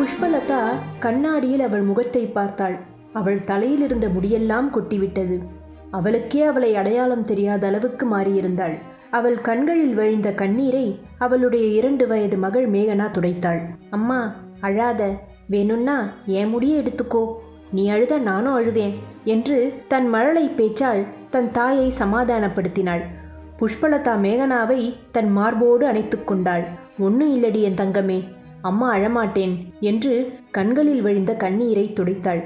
புஷ்பலதா கண்ணாடியில் அவள் முகத்தை பார்த்தாள். அவள் தலையில் இருந்த முடியெல்லாம் கொட்டிவிட்டது. அவளுக்கே அவளை அடையாளம் தெரியாத அளவுக்கு மாறியிருந்தாள். அவள் கண்களில் வழிந்த கண்ணீரை அவளுடைய இரண்டு வயது மகள் மேகனா துடைத்தாள். அம்மா அழாத. வேணும்னா என் முடியை எடுத்துக்கோ. நீ அழுத நானும் அழுவேன் என்று தன் மழலை பேச்சால் தன் தாயை சமாதானப்படுத்தினாள். புஷ்பலதா மேகனாவை தன் மார்போடு அணைத்து கொண்டாள். ஒன்றும் இல்லடி என் தங்கமே. அம்மா அழமாட்டேன் என்று கண்களில் வழிந்த கண்ணீரை துடைத்தாள்.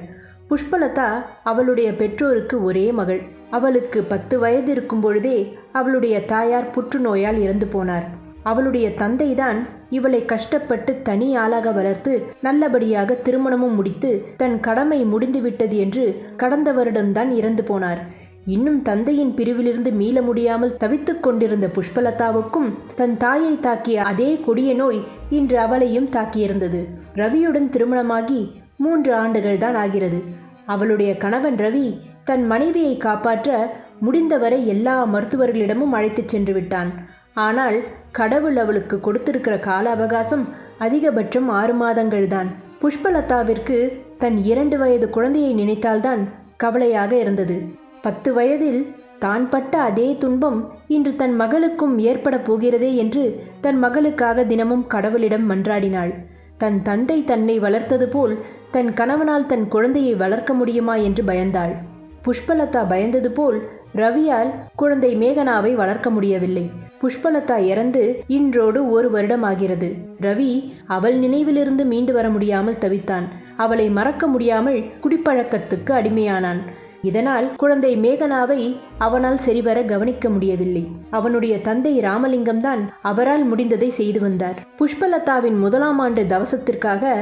புஷ்பலதா அவளுடைய பெற்றோருக்கு ஒரே மகள். அவளுக்கு பத்து வயது இருக்கும் பொழுதே அவளுடைய தாயார் புற்றுநோயால் இறந்து போனார். அவளுடைய தந்தைதான் இவளை கஷ்டப்பட்டு தனி ஆளாக வளர்த்து நல்லபடியாக திருமணமும் முடித்து தன் கடமை முடிந்துவிட்டது என்று கடந்த வருடம்தான் இறந்து போனார். இன்னும் தந்தையின் பிரிவிலிருந்து மீள முடியாமல் தவித்துக் கொண்டிருந்த புஷ்பலதாவுக்கும் தன் தாயை தாக்கிய அதே கொடிய நோய் இன்று அவளையும் தாக்கியிருந்தது. ரவியுடன் திருமணமாகி மூன்று ஆண்டுகள் தான் ஆகிறது. அவளுடைய கணவன் ரவி தன் மனைவியை காப்பாற்ற முடிந்தவரை எல்லா மருத்துவர்களிடமும் அழைத்துச் சென்று விட்டான். ஆனால் கடவுள் அவளுக்கு கொடுத்திருக்கிற கால அவகாசம் அதிகபட்சம் ஆறு மாதங்கள் தான். புஷ்பலதாவிற்கு தன் இரண்டு வயது குழந்தையை நினைத்தால்தான் கவலையாக இருந்தது. பத்து வயதில் தான் பட்ட அதே துன்பம் இன்று தன் மகளுக்கும் ஏற்பட போகிறதே என்று தன் மகளுக்காக தினமும் கடவுளிடம் மன்றாடினாள். தன் தந்தை தன்னை வளர்த்தது போல் தன் கணவனால் தன் குழந்தையை வளர்க்க முடியுமா என்று பயந்தாள். புஷ்பலதா பயந்தது போல் ரவியால் குழந்தை மேகனாவை வளர்க்க முடியவில்லை. புஷ்பலதா இறந்து இன்றோடு ஒரு வருடம் ஆகிறது. ரவி அவள் நினைவிலிருந்து மீண்டு வர முடியாமல் தவித்தான். அவளை மறக்க முடியாமல் குடிப்பழக்கத்துக்கு அடிமையானான். இதனால் குழந்தை மேகனாவை அவனால் சரிவர கவனிக்க முடியவில்லை. அவனுடைய தந்தை ராமலிங்கம்தான் அவரால் முடிந்ததை செய்து வந்தார். புஷ்பலதாவின் முதலாம் ஆண்டு தவசத்திற்காக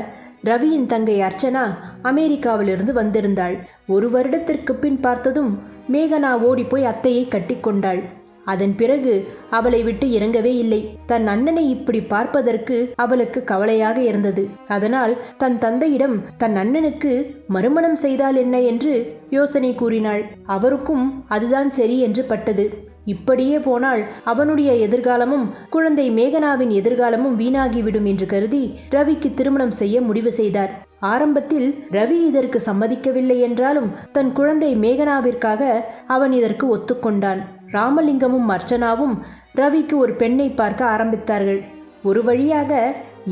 ரவியின் தங்கை அர்ச்சனா அமெரிக்காவிலிருந்து வந்திருந்தாள். ஒரு வருடத்திற்கு பின் பார்த்ததும் மேகனா ஓடிப்போய் அத்தையை கட்டிக்கொண்டாள் அதன் பிறகு அவளை விட்டு இறங்கவே இல்லை. தன் அண்ணனை இப்படி பார்ப்பதற்கு அவளுக்கு கவலையாக இருந்தது. அதனால் தன் தந்தையிடம் தன் அண்ணனுக்கு மறுமணம் செய்தால் என்ன என்று யோசனை கூறினாள். அவருக்கும் அதுதான் சரி என்று பட்டது. இப்படியே போனால் அவனுடைய எதிர்காலமும் குழந்தை மேகனாவின் எதிர்காலமும் வீணாகிவிடும் என்று கருதி ரவிக்கு திருமணம் செய்ய முடிவு செய்தார். ஆரம்பத்தில் ரவி இதற்கு சம்மதிக்கவில்லை என்றாலும் தன் குழந்தை மேகனாவிற்காக அவன் இதற்கு ஒத்துக்கொண்டான். ராமலிங்கமும் அர்ச்சனாவும் ரவிக்கு ஒரு பெண்ணை பார்க்க ஆரம்பித்தார்கள். ஒரு வழியாக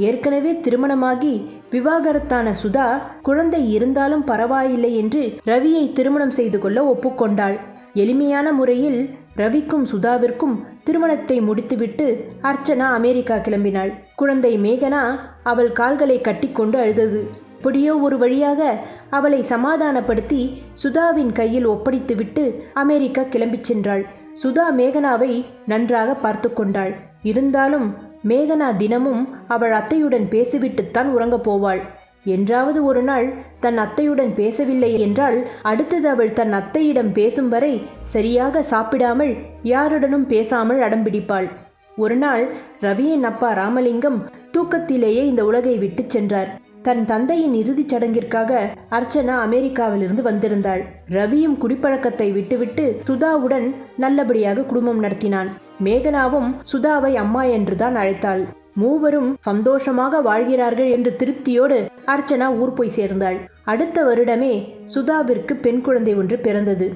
ஏற்கனவே திருமணமாகி விவாகரத்தான சுதா குழந்தை இருந்தாலும் பரவாயில்லை என்று ரவியை திருமணம் செய்து கொள்ள ஒப்புக்கொண்டாள். எளிமையான முறையில் ரவிக்கும் சுதாவிற்கும் திருமணத்தை முடித்துவிட்டு அர்ச்சனா அமெரிக்கா கிளம்பினாள். குழந்தை மேகனா அவள் கால்களை கட்டிக்கொண்டு அழுதது. எப்படியோ ஒரு வழியாக அவளை சமாதானப்படுத்தி சுதாவின் கையில் ஒப்படைத்துவிட்டு அமெரிக்கா கிளம்பிச் சென்றாள். சுதா மேகனாவை நன்றாக பார்த்து கொண்டாள். இருந்தாலும் மேகனா தினமும் அவள் அத்தையுடன் பேசிவிட்டுத்தான் உறங்கப் போவாள். என்றாவது ஒரு நாள் தன் அத்தையுடன் பேசவில்லை என்றால் அடுத்தது அவள் தன் அத்தையிடம் பேசும் வரை சரியாக சாப்பிடாமல் யாருடனும் பேசாமல் அடம்பிடிப்பாள் ஒரு நாள் ரவியின் அப்பா ராமலிங்கம் தூக்கத்திலேயே இந்த உலகை விட்டுச் சென்றார். தன் தந்தையின் இறுதிச் சடங்கிற்காக அர்ச்சனா அமெரிக்காவிலிருந்து வந்திருந்தாள். ரவியும் குடிப்பழக்கத்தை விட்டுவிட்டு சுதாவுடன் நல்லபடியாக குடும்பம் நடத்தினான். மேகனாவும் சுதாவை அம்மா என்றுதான் அழைத்தாள். மூவரும் சந்தோஷமாக வாழ்கிறார்கள் என்று திருப்தியோடு அர்ச்சனா ஊர் போய் சேர்ந்தாள். அடுத்த வருடமே சுதாவிற்கு பெண் குழந்தை ஒன்று பிறந்தது.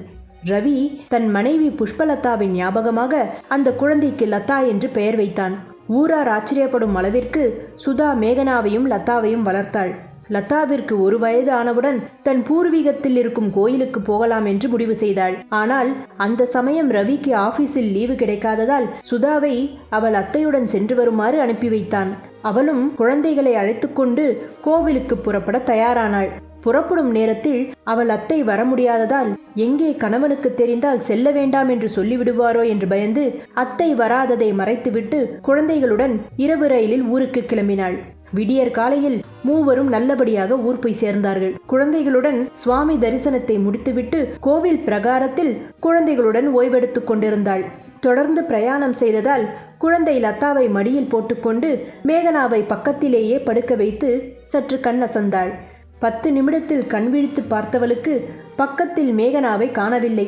ரவி தன் மனைவி புஷ்பலதாவின் ஞாபகமாக அந்த குழந்தைக்கு லதா என்று பெயர் வைத்தான். ஊரார் ஆச்சரியப்படும் அளவிற்கு சுதா மேகனாவையும் லதாவையும் வளர்த்தாள். லதாவிற்கு ஒரு வயது ஆனவுடன் தன் பூர்வீகத்தில் இருக்கும் கோயிலுக்கு போகலாம் என்று முடிவு செய்தாள். ஆனால் அந்த சமயம் ரவிக்கு ஆபீஸில் லீவு கிடைக்காததால் சுதாவை அவள் அத்தையுடன் சென்று வருமாறு அனுப்பி வைத்தான். அவளும் குழந்தைகளை அழைத்துக்கொண்டு கோவிலுக்கு புறப்பட தயாரானாள். புறப்படும் நேரத்தில் அவள் அத்தை வர முடியாததால் எங்கே கணவனுக்கு தெரிந்தால் செல்ல வேண்டாம் என்று சொல்லிவிடுவாரோ என்று பயந்து அத்தை வராததை மறைத்துவிட்டு குழந்தைகளுடன் இரவு ரயிலில் ஊருக்கு கிளம்பினாள். விடியற் காலையில் மூவரும் நல்லபடியாக ஊர் போய் சேர்ந்தார்கள். குழந்தைகளுடன் சுவாமி தரிசனத்தை முடித்துவிட்டு கோவில் பிரகாரத்தில் குழந்தைகளுடன் ஓய்வெடுத்துக் கொண்டிருந்தாள். தொடர்ந்து பிரயாணம் செய்ததால் குழந்தை லதாவை மடியில் போட்டுக்கொண்டு மேகனாவை பக்கத்திலேயே படுக்க வைத்து சற்று கண்ணசந்தாள். பத்து நிமிடத்தில் கண்விழித்து பார்த்தவளுக்கு பக்கத்தில் மேகனாவை காணவில்லை.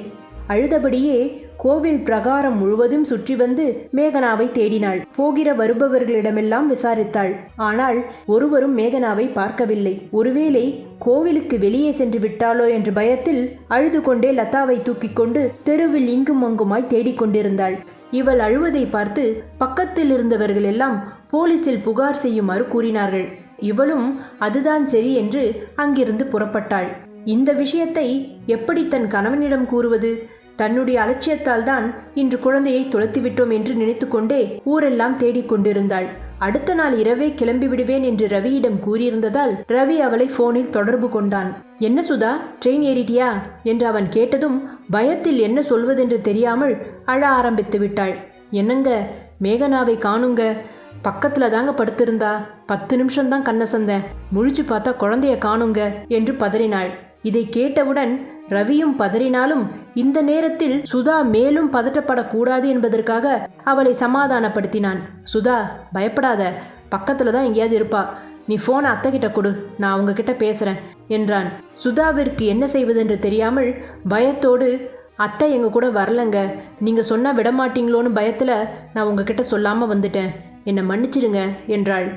அழுதபடியே கோவில் பிரகாரம் முழுவதும் சுற்றி வந்து மேகனாவை தேடினாள். போகிற வருபவர்களிடமெல்லாம் விசாரித்தாள். ஆனால் ஒருவரும் மேகனாவை பார்க்கவில்லை. ஒருவேளை கோவிலுக்கு வெளியே சென்று விட்டாளோ என்ற பயத்தில் அழுது கொண்டே லதாவை தூக்கிக் கொண்டு தெருவில் இங்கும் அங்குமாய் தேடிக்கொண்டிருந்தாள் இவள் அழுவதை பார்த்து பக்கத்தில் இருந்தவர்கள் எல்லாம் போலீசில் புகார் செய்யுமாறு கூறினார்கள். இவளும் அதுதான் சரி என்று அங்கிருந்து புறப்பட்டாள். இந்த விஷயத்தை எப்படி தன் கணவனிடம் கூறுவது? தன்னுடைய அலட்சியத்தால் தான் இன்று குழந்தையை துளத்திவிட்டோம் என்று நினைத்துக்கொண்டே ஊரெல்லாம் தேடிக் கொண்டிருந்தாள். அடுத்த நாள் இரவே கிளம்பி விடுவேன் என்று ரவியிடம் கூறியிருந்ததால் ரவி அவளை போனில் தொடர்பு கொண்டான். என்ன சுதா ட்ரெயின் ஏறிட்டியா? என்று அவன் கேட்டதும் பயத்தில் என்ன சொல்வதென்று தெரியாமல் அழ ஆரம்பித்து விட்டாள். என்னங்க மேகனாவை காணுங்க. பக்கத்துல தாங்க படுத்திருந்தா. பத்து நிமிஷம் தான் கண்ணசந்தேன் முழிச்சு பார்த்தா குழந்தைய காணுங்க என்று பதறினாள். இதை கேட்டவுடன் ரவியும் பதறினாலும் இந்த நேரத்தில் சுதா மேலும் பதட்டப்படக்கூடாது என்பதற்காக அவளை சமாதானப்படுத்தினான். சுதா பயப்படாத. பக்கத்துல தான் எங்கேயாவது இருப்பா. நீ ஃபோனை அத்தை கிட்ட கொடு. நான் அவங்க கிட்ட பேசுறேன் என்றான். சுதாவிற்கு என்ன செய்வதென்று தெரியாமல் பயத்தோடு அத்தை எங்க கூட வரலங்க. நீங்க சொன்னா விடமாட்டீங்களோன்னு பயத்துல நான் உங்ககிட்ட சொல்லாம வந்துட்டேன். என்னை மன்னிச்சிடுங்க என்றாள்.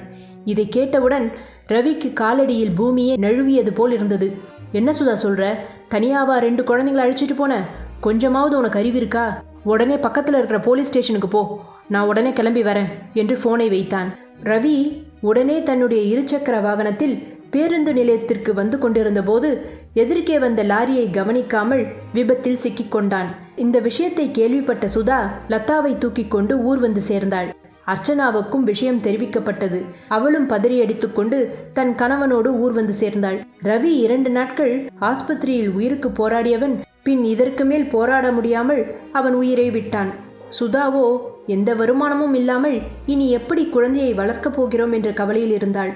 இதை கேட்டவுடன் ரவிக்கு காலடியில் பூமியே நழுவியது போல் இருந்தது. என்ன சுதா சொல்ற? தனியாவா ரெண்டு குழந்தைங்களை அழிச்சிட்டு போன? கொஞ்சமாவது உனக்கு அறிவு இருக்கா? உடனே பக்கத்தில் இருக்கிற போலீஸ் ஸ்டேஷனுக்கு போ. நான் உடனே கிளம்பி வரேன் என்று போனை வைத்தான். ரவி உடனே தன்னுடைய இருசக்கர வாகனத்தில் பேருந்து நிலையத்திற்கு வந்து கொண்டிருந்த போது எதிர்க்கே வந்த லாரியை கவனிக்காமல் விபத்தில் சிக்கிக்கொண்டான் இந்த விஷயத்தை கேள்விப்பட்ட சுதா லதாவை தூக்கிக் கொண்டு ஊர் வந்து சேர்ந்தாள். அர்ச்சனாவுக்கும் விஷயம் தெரிவிக்கப்பட்டது. அவளும் பதறியடித்துக்கொண்டு தன் கணவனோடு ஊர் வந்து சேர்ந்தாள். ரவி இரண்டு நாட்கள் ஆஸ்பத்திரியில் உயிருக்கு போராடியவன் பின் இதற்கு மேல் போராட முடியாமல் அவன் உயிரை விட்டான். சுதாவோ எந்த வருமானமும் இல்லாமல் இனி எப்படி குழந்தையை வளர்க்கப் போகிறோம் என்ற கவலையில் இருந்தாள்.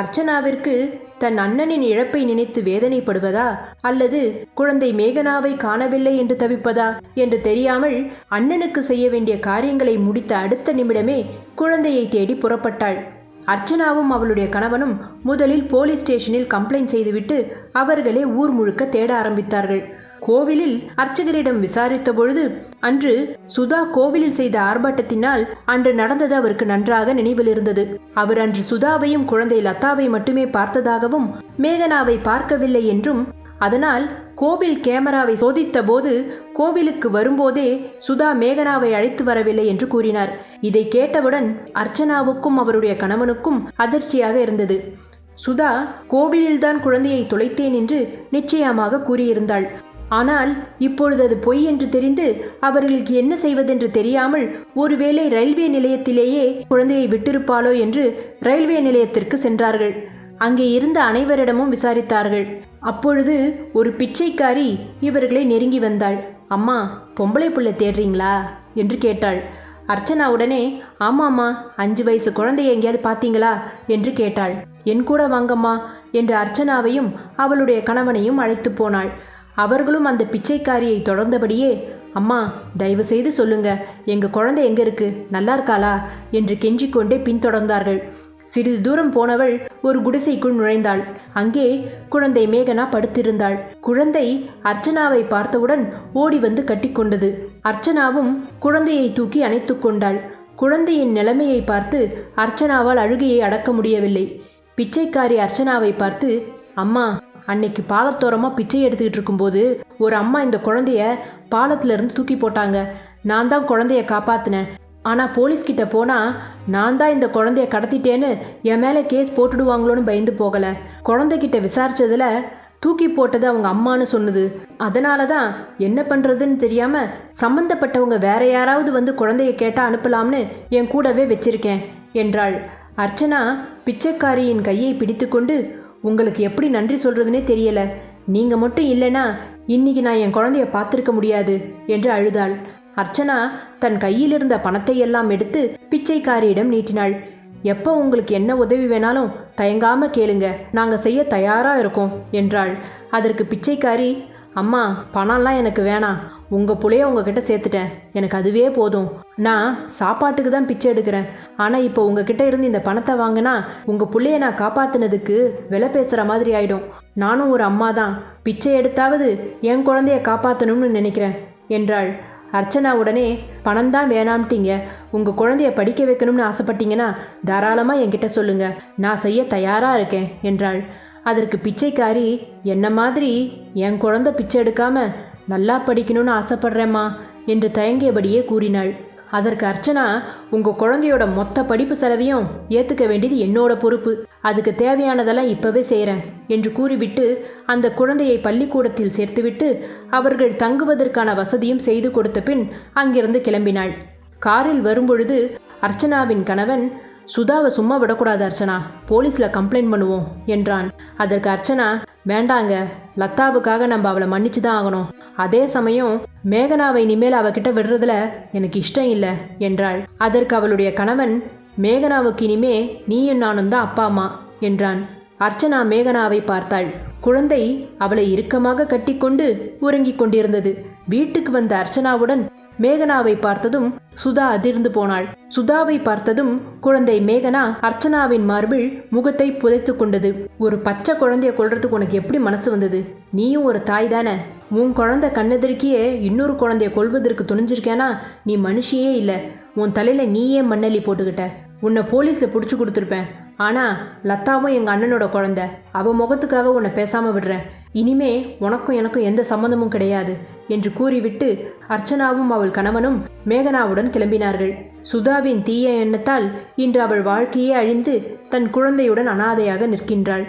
அர்ச்சனாவிற்கு தன் அண்ணனின் இழப்பை நினைத்து வேதனைப்படுவதா? அல்லது குழந்தை மேகனாவை காணவில்லை என்று தவிப்பதா? என்று தெரியாமல் அண்ணனுக்கு செய்ய வேண்டிய காரியங்களை முடித்த அடுத்த நிமிடமே குழந்தையை தேடி புறப்பட்டாள். அர்ச்சனாவும் அவளுடைய கணவனும் முதலில் போலீஸ் ஸ்டேஷனில் கம்ப்ளைண்ட் செய்துவிட்டு அவர்களே ஊர் முழுக்க தேட ஆரம்பித்தார்கள். கோவிலில் அர்ச்சகரிடம் விசாரித்த பொழுது அன்று சுதா கோவிலில் செய்த ஆர்ப்பாட்டத்தினால் அன்று நடந்தது அவருக்கு நன்றாக நினைவில் இருந்தது. அவர் அன்று சுதாவையும் குழந்தை லதாவை மட்டுமே பார்த்ததாகவும் மேகனாவை பார்க்கவில்லை என்றும் அதனால் கோவில் கேமராவை சோதித்த போது கோவிலுக்கு வரும்போதே சுதா மேகனாவை அழைத்து வரவில்லை என்று கூறினார். இதை கேட்டவுடன் அர்ச்சனாவுக்கும் அவருடைய கணவனுக்கும் அதிர்ச்சியாக இருந்தது. சுதா கோவிலில்தான் குழந்தையை தொலைத்தேன் என்று நிச்சயமாக கூறியிருந்தாள். ஆனால் இப்பொழுது அது பொய் என்று தெரிந்து அவர்களுக்கு என்ன செய்வதென்று தெரியாமல் ஒருவேளை ரயில்வே நிலையத்திலேயே குழந்தையை விட்டிருப்பாளோ என்று ரயில்வே நிலையத்திற்கு சென்றார்கள். அங்கே இருந்த அனைவரிடமும் விசாரித்தார்கள். அப்பொழுது ஒரு பிச்சைக்காரி இவர்களை நெருங்கி வந்தாள். அம்மா பொம்பளை புள்ள தேடுறீங்களா? என்று கேட்டாள். அர்ச்சனா உடனே ஆமாம்மா அஞ்சு வயசு குழந்தைய எங்கேயாவது பார்த்தீங்களா? என்று கேட்டாள். என் கூட வாங்கம்மா என்று அர்ச்சனாவையும் அவளுடைய கணவனையும் அழைத்து போனாள். அவர்களும் அந்த பிச்சைக்காரியை தொடர்ந்தபடியே அம்மா தயவு செய்து சொல்லுங்க எங்க குழந்தை எங்க இருக்கு? நல்லா இருக்காளா? என்று கெஞ்சிக்கொண்டே பின்தொடர்ந்தார்கள். சிறிது தூரம் போனவள் ஒரு குடிசைக்குள் நுழைந்தாள். அங்கே குழந்தை மேகனா படுத்திருந்தாள். குழந்தை அர்ச்சனாவை பார்த்தவுடன் ஓடி வந்து கட்டிக்கொண்டது அர்ச்சனாவும் குழந்தையை தூக்கி அணைத்து கொண்டாள். குழந்தையின் நிலைமையை பார்த்து அர்ச்சனாவால் அழுகையை அடக்க முடியவில்லை. பிச்சைக்காரி அர்ச்சனாவை பார்த்து அம்மா அன்னைக்கு பாலத்தோரமாக பிச்சை எடுத்துக்கிட்டு இருக்கும்போது ஒரு அம்மா இந்த குழந்தைய பாலத்திலிருந்து தூக்கி போட்டாங்க. நான் தான் குழந்தைய காப்பாத்தினேன். ஆனால் போலீஸ்கிட்ட போனால் நான் தான் இந்த குழந்தைய கடத்திட்டேன்னு என் மேலே கேஸ் போட்டுடுவாங்களோன்னு பயந்து போகலை. குழந்தைகிட்ட விசாரித்ததில் தூக்கி போட்டது அவங்க அம்மான்னு சொன்னது. அதனால தான் என்ன பண்ணுறதுன்னு தெரியாமல் சம்மந்தப்பட்டவங்க வேற யாராவது வந்து குழந்தைய கேட்டால் அனுப்பலாம்னு என் கூடவே வச்சிருக்கேன் என்றாள். அர்ச்சனா பிச்சைக்காரியின் கையை பிடித்துக்கொண்டு உங்களுக்கு எப்படி நன்றி சொல்றதுனே தெரியல. நீங்க மட்டும் இல்லைனா இன்னைக்கு நான் என் குழந்தைய பார்த்திருக்க முடியாது என்று அழுதாள். அர்ச்சனா தன் கையில் இருந்த பணத்தை எல்லாம் எடுத்து பிச்சைக்காரியிடம் நீட்டினாள். எப்போ உங்களுக்கு என்ன உதவி வேணாலும் தயங்காம கேளுங்க நாங்க செய்ய தயாரா இருக்கோம் என்றாள். அதற்கு பிச்சைக்காரி அம்மா பணம்லாம் எனக்கு வேணாம். உங்கள் புள்ளைய உங்ககிட்ட சேர்த்துட்டேன். எனக்கு அதுவே போதும். நான் சாப்பாட்டுக்கு தான் பிச்சை எடுக்கிறேன். ஆனால் இப்போ உங்ககிட்ட இருந்து இந்த பணத்தை வாங்கினா உங்கள் புள்ளைய நான் காப்பாற்றினதுக்கு விலை பேசுகிற மாதிரி ஆயிடும். நானும் ஒரு அம்மா தான். பிச்சை எடுத்தாவது என் குழந்தைய காப்பாற்றணும்னு நினைக்கிறேன் என்றாள். அர்ச்சனா உடனே பணம் தான் வேணாம்ட்டீங்க. உங்கள் குழந்தைய படிக்க வைக்கணும்னு ஆசைப்பட்டீங்கன்னா தாராளமாக என்கிட்ட சொல்லுங்கள் நான் செய்ய தயாராக இருக்கேன் என்றாள். அதற்கு பிச்சைக்காரி என்ன மாதிரி? என் குழந்தை பிச்சை எடுக்காம நல்லா படிக்கணும்னு ஆசைப்படுறேம்மா என்று தயங்கியபடியே கூறினாள். அதற்கு அர்ச்சனா உங்கள் குழந்தையோட மொத்த படிப்பு செலவையும் ஏற்றுக்க வேண்டியது என்னோட பொறுப்பு. அதுக்கு தேவையானதெல்லாம் இப்போவே செய்கிறேன் என்று கூறிவிட்டு அந்த குழந்தையை பள்ளிக்கூடத்தில் சேர்த்துவிட்டு அவர்கள் தங்குவதற்கான வசதியும் செய்து கொடுத்த பின் அங்கிருந்து கிளம்பினாள். காரில் வரும்பொழுது அர்ச்சனாவின் கணவன் சுதாவை சும்மா விடக்கூடாது அர்ச்சனா. போலீஸில் கம்ப்ளைண்ட் பண்ணுவோம் என்றான். அதற்கு அர்ச்சனா வேண்டாங்க. லத்தாவுக்காக நம்ம அவளை மன்னிச்சு தான் ஆகணும். அதே சமயம் மேகனாவை இனிமேல் அவகிட்ட விடுறதுல எனக்கு இஷ்டம் இல்லை என்றாள். அதற்கு அவளுடைய கணவன் மேகனாவுக்கு இனிமே நீயும் நானும் தான் அப்பா அம்மா என்றான். அர்ச்சனா மேகனாவை பார்த்தாள். குழந்தை அவளை இறுக்கமாக கட்டிக்கொண்டு உறங்கிக் கொண்டிருந்தது. வீட்டுக்கு வந்த அர்ச்சனாவுடன் மேகனாவை பார்த்ததும் சுதா அதிர்ந்து போனாள். சுதாவை பார்த்ததும் குழந்தை மேகனா அர்ச்சனாவின் மார்பில் முகத்தை புதைத்து கொண்டது. ஒரு பச்சை குழந்தைய கொல்றதுக்கு உனக்கு எப்படி மனசு வந்தது? நீயும் ஒரு தாய் தானே. உன் குழந்தை கண்ணெதிர்க்கியே இன்னொரு குழந்தைய கொல்வதற்கு துணிஞ்சிருக்கேனா நீ மனுஷியே இல்லை. உன் தலையில நீயே மண்ணள்ளி போட்டுக்கிட்ட. உன்னை போலீஸில் பிடிச்சி கொடுத்துருப்பேன். ஆனால் லத்தாவும் எங்கள் அண்ணனோட குழந்தை. அவ முகத்துக்காக உன்னை பேசாமல் விடுறேன். இனிமே உனக்கும் எனக்கும் எந்த சம்மந்தமும் கிடையாது என்று கூறிவிட்டு அர்ச்சனாவும் அவள் கணவனும் மேகனாவுடன் கிளம்பினார்கள். சுதாவின் தீய எண்ணத்தால் இன்று அவள் வாழ்க்கையே அழிந்து தன் குழந்தையுடன் அனாதையாக நிற்கின்றாள்.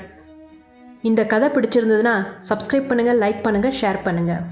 இந்த கதை பிடிச்சிருந்ததுன்னா சப்ஸ்கிரைப் பண்ணுங்கள் லைக் பண்ணுங்கள் ஷேர் பண்ணுங்கள்